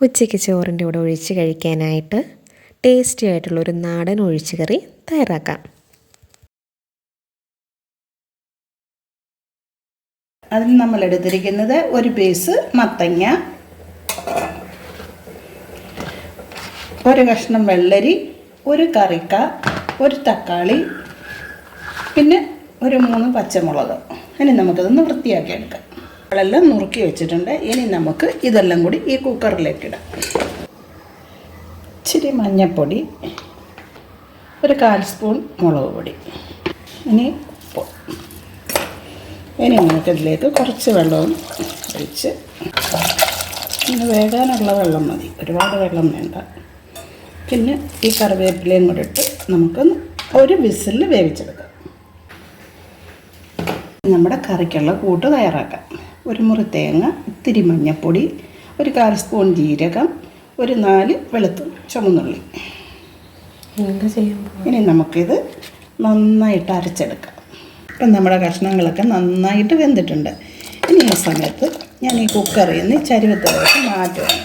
ഉച്ചയ്ക്ക് ചോറിന്റെ കൂടെ ഒഴിച്ച് കഴിക്കാനായിട്ട് ടേസ്റ്റി ആയിട്ടുള്ളൊരു നാടൻ ഒഴിച്ചുകറി തയ്യാറാക്കാം. അതിന് നമ്മൾ എടുത്തിരിക്കുന്നത് ഒരു പീസ് മത്തങ്ങ ഒരു കഷ്ണം വെള്ളരി ഒരു കറിക്ക ഒരു തക്കാളി പിന്നെ ഒരു മൂന്ന് പച്ചമുളക്. ഇനി നമുക്കതൊന്ന് വൃത്തിയാക്കി എടുക്കാം വെള്ളം നുറുക്കി വെച്ചിട്ടുണ്ട്. ഇനി നമുക്ക് ഇതെല്ലാം കൂടി ഈ കുക്കറിലേക്ക് ഇടാം. ഇച്ചിരി മഞ്ഞൾപ്പൊടി ഒരു കാൽ സ്പൂൺ മുളക് പൊടി. ഇനി ഉപ്പ്. ഇനി നമുക്ക് നമുക്കിതിലേക്ക് കുറച്ച് വെള്ളവും ഒഴിച്ച് ഇന്ന് വേകാനുള്ള വെള്ളം മതി. ഒരുപാട് വെള്ളം വേണ്ട. പിന്നെ ഈ കറിവേപ്പിലയും കൂടി ഇട്ട് നമുക്ക് ഒരു വിസിലിൽ വേവിച്ചെടുക്കാം. നമ്മുടെ കറിക്കുള്ള കൂട്ട് തയ്യാറാക്കാം. ഒരു മുറി തേങ്ങ ഇത്തിരി മഞ്ഞൾപ്പൊടി ഒരു കാൽ സ്പൂൺ ജീരകം ഒരു നാല് വെളുത്ത ചുമന്നുള്ളി. ഇനി നമുക്കിത് നന്നായിട്ട് അരച്ചെടുക്കാം. ഇപ്പം നമ്മുടെ കഷ്ണങ്ങളൊക്കെ നന്നായിട്ട് വെന്തിട്ടുണ്ട്. ഇനി ഈ സമയത്ത് ഞാൻ ഈ കുക്കറിൽ നിന്ന് ചരുവത്തിലേക്ക് മാറ്റുകയാണ്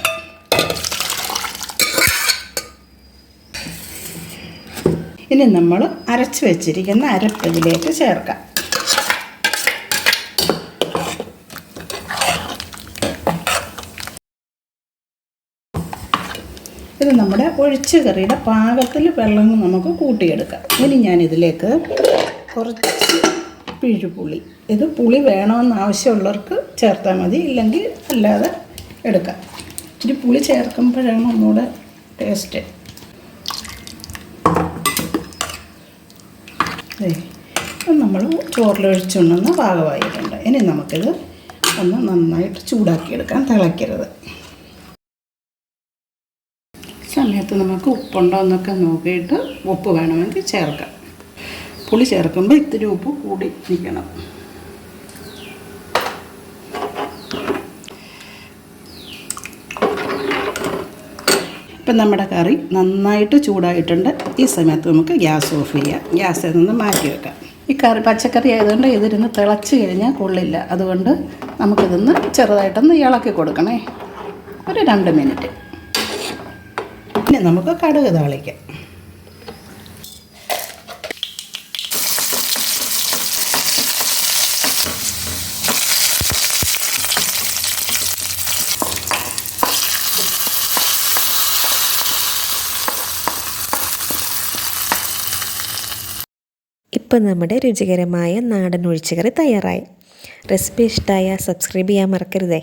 ഇനി നമ്മൾ അരച്ച് വെച്ചിരിക്കുന്ന അരപ്പ് ഇതിലേക്ക് ചേർക്കാം. ഇത് നമ്മുടെ ഒഴിച്ച കറിയുടെ പാകത്തിൽ വെള്ളം നമുക്ക് കൂട്ടിയെടുക്കാം. ഇനി ഞാൻ ഇതിലേക്ക് കുറച്ച് പിഴുപുളി ഇത് പുളി വേണമെന്ന് ആവശ്യമുള്ളവർക്ക് ചേർത്താൽ മതി ഇല്ലെങ്കിൽ അല്ലാതെ എടുക്കാം. ഇച്ചിരി പുളി ചേർക്കുമ്പോഴാണ് ഒന്നുകൂടെ ടേസ്റ്റ് നമ്മൾ ചോറിലൊഴിച്ചുണ്ടെന്ന് പാകമായിട്ടുണ്ട്. ഇനി നമുക്കിത് ഒന്ന് നന്നായിട്ട് ചൂടാക്കിയെടുക്കാം തിളയ്ക്കരുത്. സമയത്ത് നമുക്ക് ഉപ്പുണ്ടോ എന്നൊക്കെ നോക്കിയിട്ട് ഉപ്പ് വേണമെങ്കിൽ ചേർക്കാം. പുളി ചേർക്കുമ്പോൾ ഇത്തിരി ഉപ്പ് കൂടി നിൽക്കണം. ഇപ്പം നമ്മുടെ കറി നന്നായിട്ട് ചൂടായിട്ടുണ്ട്. ഈ സമയത്ത് നമുക്ക് ഗ്യാസ് ഓഫ് ചെയ്യാം. ഗ്യാസിൽ നിന്ന് മാറ്റി വെക്കാം. ഈ കറി പച്ചക്കറി ആയതുകൊണ്ട് ഇതിരുന്ന് തിളച്ച് കഴിഞ്ഞാൽ കൊള്ളില്ല. അതുകൊണ്ട് നമുക്കിതൊന്ന് ചെറുതായിട്ടൊന്ന് ഇളക്കി കൊടുക്കണേ. ഒരു രണ്ട് മിനിറ്റ്. പിന്നെ നമുക്ക് കടുക് താളിക്കാം. ഇപ്പം നമ്മുടെ രുചികരമായ നാടൻ ഒഴിച്ചുകറി തയ്യാറായി. റെസിപ്പി ഇഷ്ടമായ സബ്സ്ക്രൈബ് ചെയ്യാൻ മറക്കരുതേ.